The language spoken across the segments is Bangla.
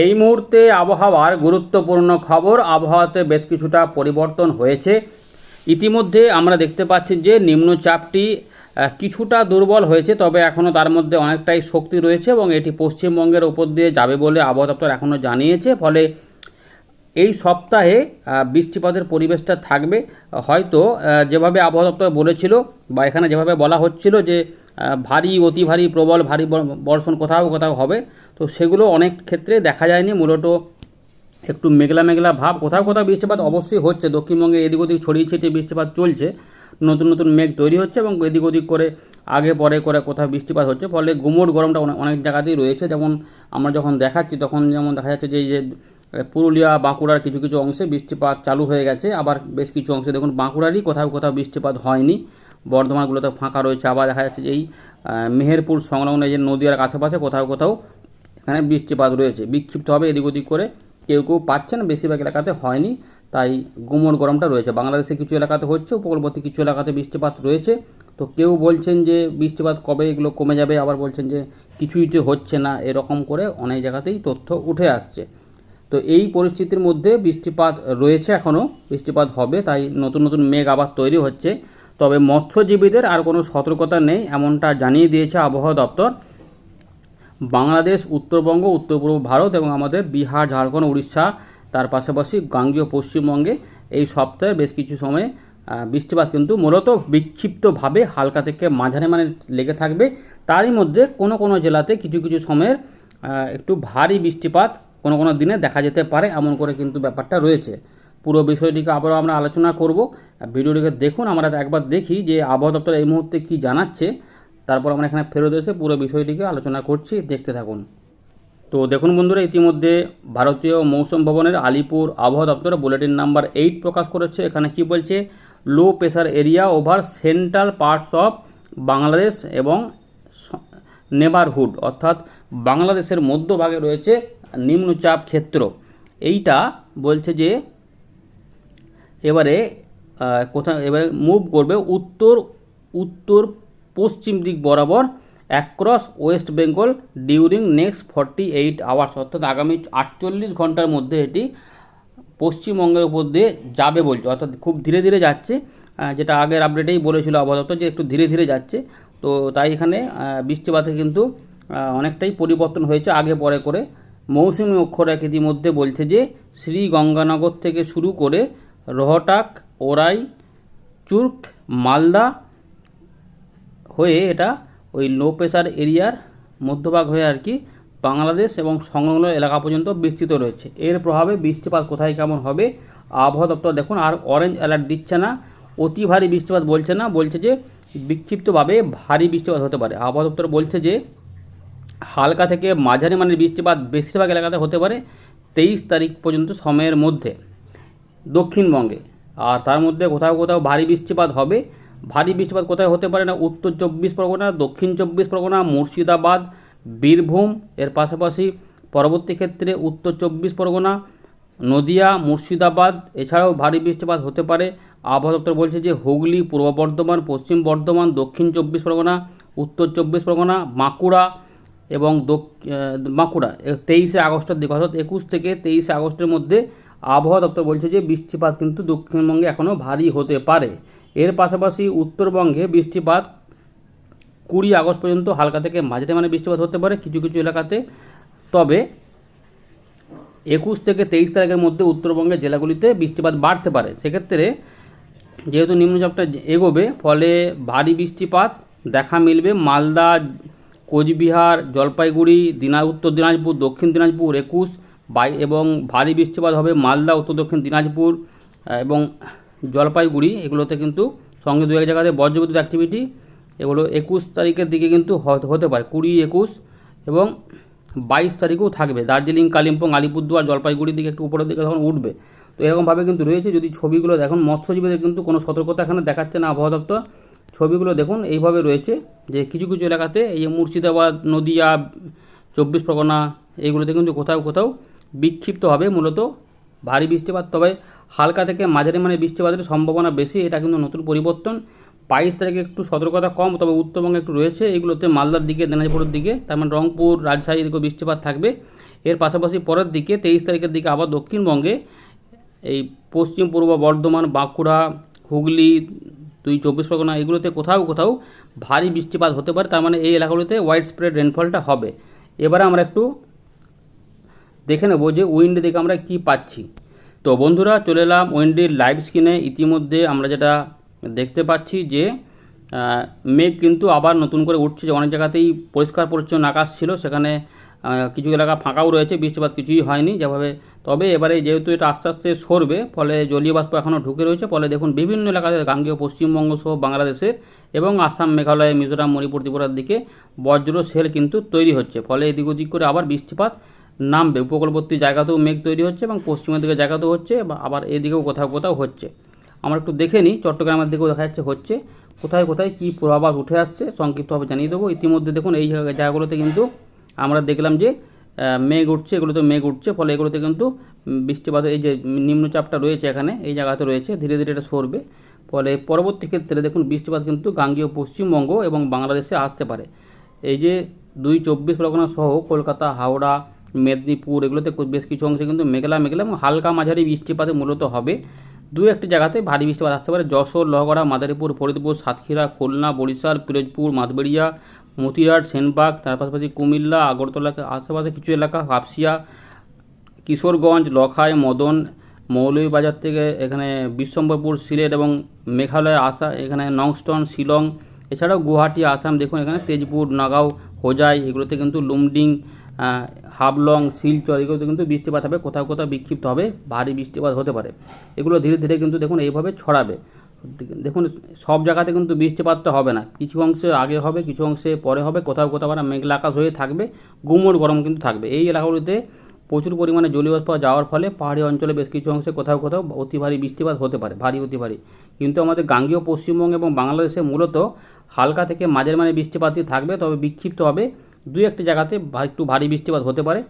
এই মুহূর্তে আবহাওয়ার গুরুত্বপূর্ণ খবর। আবহাওয়াতে বেশ কিছুটা পরিবর্তন হয়েছে। ইতিমধ্যে আমরা দেখতে পাচ্ছি যে নিম্নচাপটি কিছুটা দুর্বল হয়েছে, তবে এখনও তার মধ্যে অনেকটাই শক্তি রয়েছে এবং এটি পশ্চিমবঙ্গের ওপর দিয়ে যাবে বলে আবহাওয়া দপ্তর এখনও জানিয়েছে। ফলে এই সপ্তাহে বৃষ্টিপাতের পরিবেশটা থাকবে। হয়তো যেভাবে আবহাওয়া দপ্তর বলেছিল বা এখানে যেভাবে বলা হচ্ছিল যে ভারী, অতি ভারী, প্রবল, ভারী বর্ষণ কোথাও কোথাও হবে। তো সেগুলো অনেক ক্ষেত্রে দেখা যায়নি। মূলত একটু মেঘলা মেঘলা ভাব। কোথাও কোথাও বৃষ্টিপাত অবশ্যই হচ্ছে। দক্ষিণবঙ্গে এদিক ওদিক ছড়িয়ে ছিটিয়ে বৃষ্টিপাত চলছে। নতুন নতুন মেঘ তৈরি হচ্ছে এবং এদিক ওদিক করে আগে পরে করে কোথাও বৃষ্টিপাত হচ্ছে। ফলে গুমোট গরমটা অনেক জায়গাতেই রয়েছে। যেমন আমরা যখন দেখাচ্ছি, তখন যেমন দেখা যাচ্ছে যে যে পুরুলিয়া, বাঁকুড়ার কিছু কিছু অংশে বৃষ্টিপাত চালু হয়ে গেছে। আবার বেশ কিছু অংশে দেখুন, বাঁকুড়ারই কোথাও কোথাও বৃষ্টিপাত হয়নি। বর্ধমানগুলোতে ফাঁকা রয়েছে। আবার দেখা যাচ্ছে যে এই মেহেরপুর সংলগ্ন যে নদীয়ার কাছাপাশে কোথাও কোথাও এখানে বৃষ্টিপাত রয়েছে। বিক্ষিপ্ত হবে এদিক ওদিক করে। কেউ কেউ পাচ্ছেন, বেশিরভাগ এলাকাতে হয়নি। তাই গুমোট গরমটা রয়েছে। বাংলাদেশে কিছু এলাকাতে হচ্ছে, উপকূলবর্তী কিছু এলাকাতে বৃষ্টিপাত রয়েছে। তো কেউ বলছেন যে বৃষ্টিপাত কবে এগুলো কমে যাবে, আবার বলছেন যে কিছুই তো হচ্ছে না, এরকম করে অনেক জায়গাতেই তথ্য উঠে আসছে। তো এই পরিস্থিতির মধ্যে বৃষ্টিপাত রয়েছে এখনও বৃষ্টিপাত হবে, তাই নতুন নতুন মেঘ আবার তৈরি হচ্ছে। তবে মৎস্যজীবীদের আর কোনো সতর্কতা নেই, এমনটা জানিয়ে দিয়েছে আবহাওয়া দপ্তর। বাংলাদেশ, উত্তরবঙ্গ উত্তর পূর্ব ভারত এবং আমাদের বিহার, ঝাড়খণ্ড, উড়িষ্যা, তার পাশাপাশি গাঙ্গীয় পশ্চিমবঙ্গে এই সপ্তাহে বেশ কিছু সময়ে বৃষ্টিপাত কিন্তু মূলত বিক্ষিপ্তভাবে হালকা থেকে মাঝারি মানে লেগে থাকবে। তারই মধ্যে কোনো কোনো জেলাতে কিছু কিছু সময়ের একটু ভারী বৃষ্টিপাত কোনো কোনো দিনে দেখা যেতে পারে, এমন করে কিন্তু ব্যাপারটা রয়েছে। পুরো বিষয়টিকে আবারও আমরা আলোচনা করব। ভিডিওটিকে দেখুন, আমরা একবার দেখি যে আবহাওয়া দপ্তর এই মুহূর্তে কী জানাচ্ছে। তারপর আমরা এখানে ফেরত এসে পুরো বিষয়টিকে আলোচনা করছি, দেখতে থাকুন। তো দেখুন বন্ধুরা, ইতিমধ্যে ভারতীয় মৌসুম ভবনের আলিপুর আবহাওয়া দপ্তর বুলেটিন নাম্বার এইট প্রকাশ করেছে। এখানে কি বলছে? Low pressure area over central parts of Bangladesh এবং নেবারহুড, অর্থাৎ বাংলাদেশের মধ্যভাগে রয়েছে নিম্নচাপ ক্ষেত্র। এইটা বলছে যে এবারে কোথা এবারে মুভ করবে উত্তর উত্তর পশ্চিম দিক বরাবর across West Bengal during next forty eight hours অর্থাৎ আগামী আটচল্লিশ ঘণ্টার মধ্যে এটি পশ্চিমবঙ্গের উপর দিয়ে যাবে বলছে। অর্থাৎ খুব ধীরে ধীরে যাচ্ছে। যেটা আগের আপডেটেই বলেছিল দপ্তর যে একটু ধীরে ধীরে যাচ্ছে। তো তাই এখানে বৃষ্টিপাতে কিন্তু অনেকটাই পরিবর্তন হয়েছে আগে পরে করে। মৌসুমী অক্ষরেখ ইতিমধ্যে বলছে যে শ্রী গঙ্গানগর থেকে শুরু করে রোহটাক, ওরাই, চুর্ক, মালদা হয়ে এটা ওই লো প্রেসার এরিয়ার মধ্যভাগ হয়ে আর কি বাংলাদেশ এবং সংলগ্ন এলাকা পর্যন্ত বিস্তৃত রয়েছে। এর প্রভাবে বৃষ্টিপাত কোথায় কেমন হবে? আবহাওয়া দপ্তর দেখুন, আর অরেঞ্জ অ্যালার্ট দিচ্ছে না। অতি ভারী বৃষ্টিপাত বলছে না, বলছে যে বিক্ষিপ্তভাবে ভারী বৃষ্টিপাত হতে পারে। আবহাওয়া দপ্তর বলছে যে হালকা থেকে মাঝারি মানের বৃষ্টিপাত বেশিরভাগ এলাকাতে হতে পারে তেইশ তারিখ পর্যন্ত সময়ের মধ্যে। দক্ষিণবঙ্গে। আর তার মধ্যে কোথাও কোথাও ভারী বৃষ্টিপাত হবে। ভারী বৃষ্টিপাত কোথায় হতে পারে না? উত্তর চব্বিশ পরগনা, দক্ষিণ চব্বিশ পরগনা, মুর্শিদাবাদ, বীরভূম, এর পাশাপাশি পরবর্তী ক্ষেত্রে উত্তর চব্বিশ পরগনা, নদিয়া, মুর্শিদাবাদ, এছাড়াও ভারী বৃষ্টিপাত হতে পারে। আবহাওয়া দপ্তর বলছে যে হুগলি, পূর্ব বর্ধমান, পশ্চিম বর্ধমান, দক্ষিণ চব্বিশ পরগনা, উত্তর চব্বিশ পরগনা বাঁকুড়া এবং বাঁকুড়া তেইশে আগস্টের দিকে, অর্থাৎ একুশ থেকে তেইশে আগস্টের মধ্যে আবহাওয়া দপ্তর বলছে যে বৃষ্টিপাত কিন্তু দক্ষিণবঙ্গে এখনও ভারী হতে পারে। এর পাশাপাশি উত্তরবঙ্গে বৃষ্টিপাত কুড়ি আগস্ট পর্যন্ত হালকা থেকে মাঝারি মানে বৃষ্টিপাত হতে পারে কিছু কিছু এলাকাতে। তবে একুশ থেকে তেইশ তারিখের মধ্যে উত্তরবঙ্গের জেলাগুলিতে বৃষ্টিপাত বাড়তে পারে। সেক্ষেত্রে যেহেতু নিম্নচাপটা এগোবে, ফলে ভারী বৃষ্টিপাত দেখা মিলবে মালদা, কোচবিহার, জলপাইগুড়ি, দিনা, উত্তর দিনাজপুর, দক্ষিণ দিনাজপুর একুশ বাই এবং ভারী বৃষ্টিপাত হবে মালদা, উত্তর দক্ষিণ দিনাজপুর এবং জলপাইগুড়ি। এগুলোতে কিন্তু সঙ্গে দু এক জায়গাতে বজ্রবিদ্যুৎ অ্যাক্টিভিটি এগুলো একুশ তারিখের দিকে কিন্তু হতে পারে, কুড়ি, একুশ এবং বাইশ তারিখেও থাকবে। দার্জিলিং, কালিম্পং, আলিপুরদুয়ার, জলপাইগুড়ির দিকে একটু উপরের দিকে তখন উঠবে। তো এরকমভাবে কিন্তু রয়েছে, যদি ছবিগুলো দেখুন, মৎস্যজীবীদের কিন্তু কোনো সতর্কতা এখানে দেখাচ্ছে না আবহাওয়া দপ্তর। ছবিগুলো দেখুন, এইভাবে রয়েছে যে কিছু কিছু এলাকাতে এই মুর্শিদাবাদ, নদিয়া, চব্বিশ পরগনা এইগুলোতে কিন্তু কোথাও কোথাও বিক্ষিপ্তভাবে মূলত ভারী বৃষ্টিপাত। তবে হালকা থেকে মাঝারি মানে বৃষ্টিপাতের সম্ভাবনা বেশি, এটা কিন্তু নতুন পরিবর্তন। বাইশ তারিখে একটু সতর্কতা কম, তবে উত্তরবঙ্গে একটু রয়েছে। এগুলোতে মালদার দিকে, দিনাজপুরের দিকে, তার মানে রংপুর, রাজশাহী এদিকেও বৃষ্টিপাত থাকবে। এর পাশাপাশি পরের দিকে তেইশ তারিখের দিকে আবার দক্ষিণবঙ্গে এই পশ্চিম, পূর্ব বর্ধমান, বাঁকুড়া, হুগলি, দুই চব্বিশ পরগনা এগুলোতে কোথাও কোথাও ভারী বৃষ্টিপাত হতে পারে। তার মানে এই এলাকাগুলোতে ওয়াইড স্প্রেড রেনফলটা হবে। এবারে আমরা একটু দেখে নেব যে উইন্ড থেকে আমরা কি পাচ্ছি। তো বন্ধুরা, চলে এলাম উইন্ডের লাইভ স্ক্রিনে। ইতিমধ্যে আমরা যেটা দেখতে পাচ্ছি যে মেঘ কিন্তু আবার নতুন করে উঠছে। যে অনেক জায়গাতেই পরিষ্কার পরিচ্ছন্ন আকাশ ছিল। সেখানে কিছু এলাকা ফাঁকাও রয়েছে। বৃষ্টিপাত কিছুই হয়নি যেভাবে। তবে এবারে যেহেতু এটা আস্তে আস্তে সরবে, ফলে জলীয় বাষ্প এখনও ঢুকে রয়েছে। ফলে দেখুন, বিভিন্ন এলাকাতে গাঙ্গেয় পশ্চিমবঙ্গ সহ বাংলাদেশের এবং আসাম, মেঘালয়, মিজোরাম, মণিপুর, ত্রিপুরার দিকে বজ্র সেল কিন্তু তৈরি হচ্ছে। ফলে এদিক ওদিক করে আবার বৃষ্টিপাত নামবে। উপকূলবর্তী জায়গাতেও মেঘ তৈরি হচ্ছে এবং পশ্চিমের দিকে জায়গাতেও হচ্ছে, বা আবার এদিকেও কোথাও কোথাও হচ্ছে। আমরা একটু দেখে নিই, চট্টগ্রামের দিকেও দেখা যাচ্ছে হচ্ছে। কোথায় কোথায় কী পূর্বাভাস উঠে আসছে, সংক্ষিপ্তভাবে জানিয়ে দেবো। ইতিমধ্যে দেখুন, এই জায়গা- জায়গাগুলোতে কিন্তু আমরা দেখলাম যে মেঘ উঠছে, এগুলোতে মেঘ উঠছে, ফলে এগুলোতে কিন্তু বৃষ্টিপাত, এই যে নিম্নচাপটা রয়েছে এখানে, এই জায়গাতে রয়েছে, ধীরে ধীরে এটা সরবে। ফলে পরবর্তী ক্ষেত্রে দেখুন, বৃষ্টিপাত কিন্তু গাঙ্গীয় পশ্চিমবঙ্গ এবং বাংলাদেশে আসতে পারে। এই যে দুই চব্বিশ পরগনা সহ, কলকাতা, হাওড়া মেদিনীপুর এগুলোতে বেশ কিছু অংশে কিন্তু মেঘলা মেঘলা এবং হালকা মাঝারি বৃষ্টিপাতে মূলত হবে। দু একটি জায়গাতে ভারী বৃষ্টিপাত আসতে পারে। যশোর, লহগড়া, মাদারীপুর, ফরিদপুর, সাতক্ষীরা, খুলনা, বরিশাল, পিরোজপুর মাতবেড়িয়া মতিহাট সেনবাগ, তার পাশাপাশি কুমিল্লা, আগরতলা আশেপাশে কিছু এলাকা, হাফসিয়া, কিশোরগঞ্জ, লখাই, মদন, মৌলভীবাজার থেকে এখানে বিশ্বম্বরপুর সিলেট এবং মেঘালয় আসা এখানে নংস্টন, শিলং, এছাড়াও গুয়াহাটি, আসাম, দেখুন এখানে তেজপুর, নাগাঁও, হোজাই, এগুলোতে কিন্তু লুমডিং হাবলং, শিলচর এগুলোতে কিন্তু বৃষ্টিপাত হবে, কোথাও কোথাও বিক্ষিপ্ত হবে, ভারী বৃষ্টিপাত হতে পারে। এগুলো ধীরে ধীরে কিন্তু দেখুন এইভাবে ছড়াবে। দেখুন সব জায়গাতে কিন্তু বৃষ্টিপাতটা হবে না। কিছু অংশে আগে হবে, কিছু অংশে পরে হবে, কোথাও কোথাও আবার মেঘলা আকাশ হয়ে থাকবে, গুমোট গরম কিন্তু থাকবে। এই এলাকাগুলিতে প্রচুর পরিমাণে জলীয় বাষ্প যাওয়ার ফলে পাহাড়ি অঞ্চলে বেশ কিছু অংশে কোথাও কোথাও অতি ভারী বৃষ্টিপাত হতে পারে, ভারী, অতি ভারী। কিন্তু আমাদের গাঙ্গীয়, পশ্চিমবঙ্গ এবং বাংলাদেশে মূলত হালকা থেকে মাঝের মানে বৃষ্টিপাতই থাকবে, তবে বিক্ষিপ্ত হবে। দুই একটি জায়গাতে একটু ভারী বৃষ্টিপাত হতে পারে।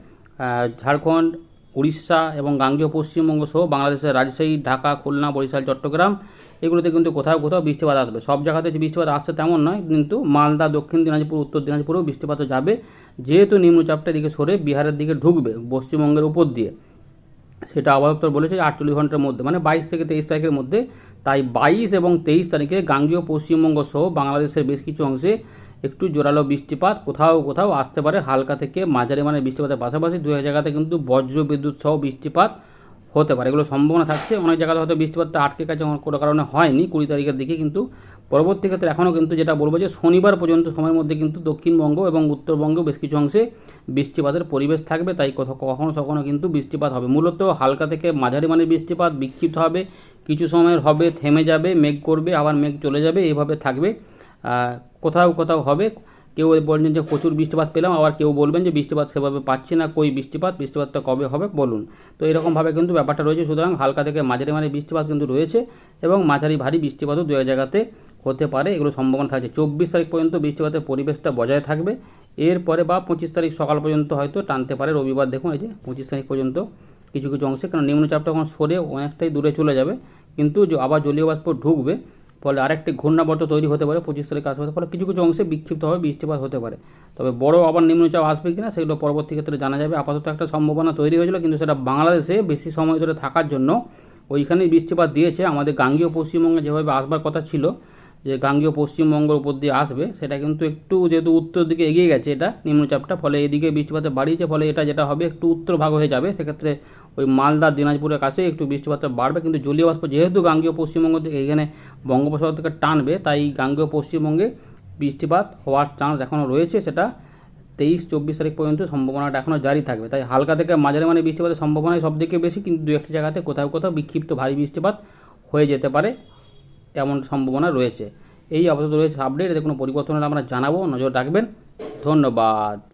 ঝাড়খণ্ড, উড়িষ্যা এবং গাঙ্গীয় পশ্চিমবঙ্গ সহ বাংলাদেশের রাজশাহী, ঢাকা, খুলনা, বরিশাল, চট্টগ্রাম এগুলোতে কিন্তু কোথাও কোথাও বৃষ্টিপাত আসবে। সব জায়গাতে যে বৃষ্টিপাত আসছে তেমন নয়, কিন্তু মালদা, দক্ষিণ দিনাজপুর, উত্তর দিনাজপুরেও বৃষ্টিপাত যাবে। যেহেতু নিম্নচাপটা দিকে সরে বিহারের দিকে ঢুকবে পশ্চিমবঙ্গের উপর দিয়ে। সেটা আবহাওয়া বলেছে আটচল্লিশ ঘণ্টার মধ্যে মানে বাইশ থেকে তেইশ তারিখের মধ্যে। তাই বাইশ এবং তেইশ তারিখে গাঙ্গীয় পশ্চিমবঙ্গ সহ বাংলাদেশের বেশ কিছু অংশে একটু জোরালো বৃষ্টিপাত, কোথাও কোথাও আসতে পারে। হালকা থেকে মাঝারি মানে বৃষ্টিপাতের পাশাপাশি দু জায়গাতে কিন্তু বজ্র বিদ্যুৎ সহ বৃষ্টিপাত হতে পারে। এগুলো সম্ভাবনা থাকছে। অনেক জায়গাতে হয়তো বৃষ্টিপাতটা আটকে গেছে কোনো কারণে হয়নি। কুড়ি তারিখের দিকে কিন্তু পরবর্তী ক্ষেত্রে এখনও কিন্তু যেটা বলব যে শনিবার পর্যন্ত সময়ের মধ্যে কিন্তু দক্ষিণবঙ্গ এবং উত্তরবঙ্গ বেশ কিছু অংশে বৃষ্টিপাতের পরিবেশ থাকবে। তাই কোথাও কখনো কখনো কিন্তু বৃষ্টিপাত হবে। মূলত হালকা থেকে মাঝারি মানের বৃষ্টিপাত বিক্ষিপ্ত হবে। কিছু সময়ের হবে, থেমে যাবে, মেঘ করবে, আবার মেঘ চলে যাবে। এইভাবে থাকবে। কোথাও কোথাও হবে। কেউ বলছেন যে প্রচুর বৃষ্টিপাত পেলাম, আবার কেউ বলবেন যে বৃষ্টিপাত সেভাবে পাচ্ছি না। কই বৃষ্টিপাত? বৃষ্টিপাতটা কবে হবে? বলুন। তো এরকমভাবে কিন্তু ব্যাপারটা রয়েছে। সুতরাং হালকা থেকে মাঝারি মাঝারি বৃষ্টিপাত কিন্তু রয়েছে এবং মাঝারি ভারী বৃষ্টিপাতও দু জায়গাতে হতে পারে। এগুলো সম্ভাবনা থাকছে। চব্বিশ তারিখ পর্যন্ত বৃষ্টিপাতের পরিবেশটা বজায় থাকবে। এরপরে বা পঁচিশ তারিখ সকাল পর্যন্ত হয়তো টানতে পারে। রবিবার দেখুন এই যে পঁচিশ তারিখ পর্যন্ত কিছু কিছু অংশে। কারণ নিম্নচাপটা এখন সরে অনেকটাই দূরে চলে যাবে। কিন্তু আবার জলীয় বাষ্প ঢুকবে। ফলে আরেকটি ঘূর্ণাবর্ত তৈরি হতে পারে, পঁচিশ তারিখ আশেপাশে ফলে কিছু কিছু অংশে বিক্ষিপ্তভাবে বৃষ্টিপাত হতে পারে। তবে বড় আবার নিম্নচাপ আসবে কিনা সেগুলো পরবর্তী ক্ষেত্রে জানা যাবে। আপাতত একটা সম্ভাবনা তৈরি হয়েছিল, কিন্তু সেটা বাংলাদেশে বেশি সময় ধরে থাকার জন্য ওইখানেই বৃষ্টিপাত দিয়েছে। আমাদের গাঙ্গীয় পশ্চিমবঙ্গে যেভাবে আসবার কথা ছিল, যে গাঙ্গীয় পশ্চিমবঙ্গের উপর দিয়ে আসবে, সেটা কিন্তু একটু যেহেতু উত্তর দিকে এগিয়ে গেছে এটা নিম্নচাপটা, ফলে এদিকে বৃষ্টিপাতে বাড়িয়েছে, ফলে এটা যেটা হবে একটু উত্তর ভাগ হয়ে যাবে। সেক্ষেত্রে ওই মালদা, দিনাজপুরের কাছে একটু বৃষ্টিপাতটা বাড়বে। কিন্তু জলীয় বাষ্প যেহেতু গাঙ্গীয় পশ্চিমবঙ্গ থেকে এখানে বঙ্গোপসাগর থেকে টানবে, তাই গাঙ্গীয় পশ্চিমবঙ্গে বৃষ্টিপাত হওয়ার চান্স এখনও রয়েছে। সেটা তেইশ, চব্বিশ তারিখ পর্যন্ত সম্ভাবনাটা এখনও জারি থাকবে। তাই হালকা থেকে মাঝারি মানে বৃষ্টিপাতের সম্ভাবনাই সব থেকে বেশি। কিন্তু দু একটি জায়গাতে কোথাও কোথাও বিক্ষিপ্ত ভারী বৃষ্টিপাত হয়ে যেতে পারে এমন সম্ভাবনা রয়েছে। এই আপাতত রয়েছে আপডেট এতে কোনো পরিবর্তন হলে আমরা জানাব। নজর রাখবেন। ধন্যবাদ।